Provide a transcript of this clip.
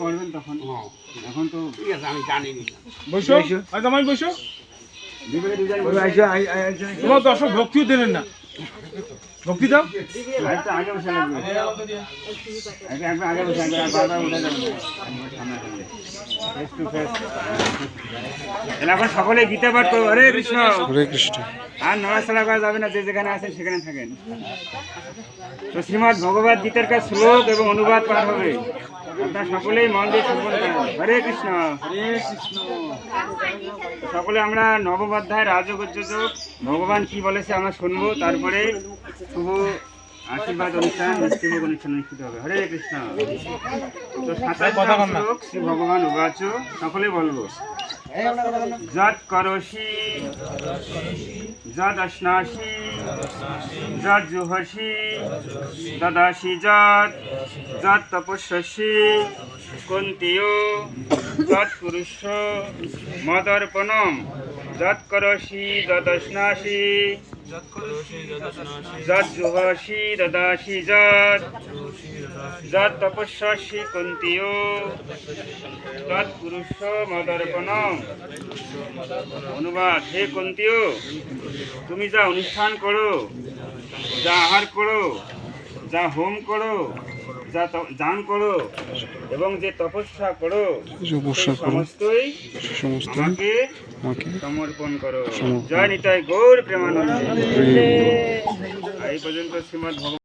করবেন তখন এখন তো না বসো তোমার দর্শক ভক্তিও দিলেন না ভক্তি দাও আগে বসে আগে বসে। এখন সকলে গীতা পাঠ করব হরে কৃষ্ণ। হরে কৃষ্ণ। আর নড়াচড়া করা যাবে না যে যেখানে আছেন সেখানে থাকেন। তো শ্রীমদ ভগবত গীতার কাছে শ্লোক এবং অনুবাদ পাঠ হবে। আপনারা সকলেই মন দিয়ে শ্রবণ করেন। হরে কৃষ্ণ। হরে কৃষ্ণ। সকলে আমরা নবম অধ্যায় রাজগোযোগ ভগবান কি বলেছে আমরা শুনব। তারপরে শুভ আশীর্বাদ অনুষ্ঠান মিষ্টিমুখ অনুষ্ঠান অনুষ্ঠিত হবে। হরে কৃষ্ণ। তো সাতাশ শ্লোক শ্রী ভগবান উবাচ সকলে বলব। যৎ করসি যদ অশ্নাসি যদ জুহসি দদাসি যদ যদ তপস্যসি কুন্তিও যদ পুরুষ মদর্পণম যৎ করসি যদশ্নাসি যদ জুহসি দদাসি যদ যদ তপস্যাসি কুন্তিও তৎ পুরুষ মদর্পণম অনুবাদ হে কুন্তিও তুমি যা অনুষ্ঠান করো, যা আহার করো যা হোম করো যা দান করো এবং যে তপস্যা করো সমস্তই আমাকে সমর্পণ করো। জয় নিতাই গৌর প্রেমানন্দ। এই পর্যন্ত শ্রীমদ ভগবান